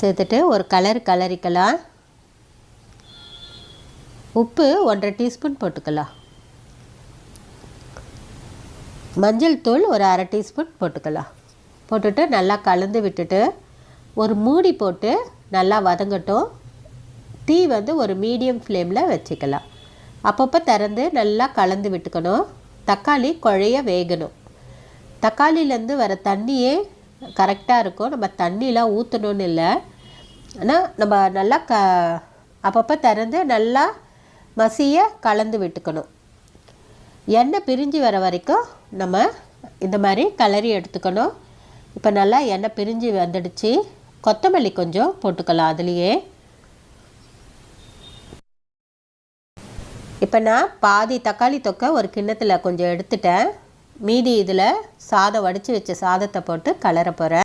சேர்த்துட்டு ஒரு கலர் கலரிக்கலாம். உப்பு ஒன்றரை டீஸ்பூன் போட்டுக்கலாம். மஞ்சள் தூள் ஒரு அரை டீஸ்பூன் போட்டுக்கலாம். போட்டுட்டு நல்லா கலந்து விட்டுட்டு ஒரு மூடி போட்டு நல்லா வதங்கட்டும். தீ வந்து ஒரு மீடியம் ஃப்ளேமில் வச்சுக்கலாம். அப்பப்போ திறந்து நல்லா கலந்து விட்டுக்கணும். தக்காளி குழைய வேகணும். தக்காளியிலேருந்து வர தண்ணியே கரெக்டாக இருக்கும். நம்ம தண்ணிலாம் ஊற்றணும்னு இல்லை. ஆனால் நம்ம நல்லா க அப்பப்போ திறந்து நல்லா மசிய கலந்து விட்டுக்கணும். எண்ணெய் பிரிஞ்சு வர வரைக்கும் நம்ம இந்த மாதிரி கலரி எடுத்துக்கணும். இப்போ நல்லா எண்ணெய் பிரிஞ்சு வந்துடுச்சு. கொத்தமல்லி கொஞ்சம் போட்டுக்கலாம் அதுலேயே. இப்போ நான் பாதி தக்காளி தொக்கை ஒரு கிண்ணத்தில் கொஞ்சம் எடுத்துட்டேன். மீதி இதில் சாதம் வடித்து வச்ச சாதத்தை போட்டு கலர போகிறேன்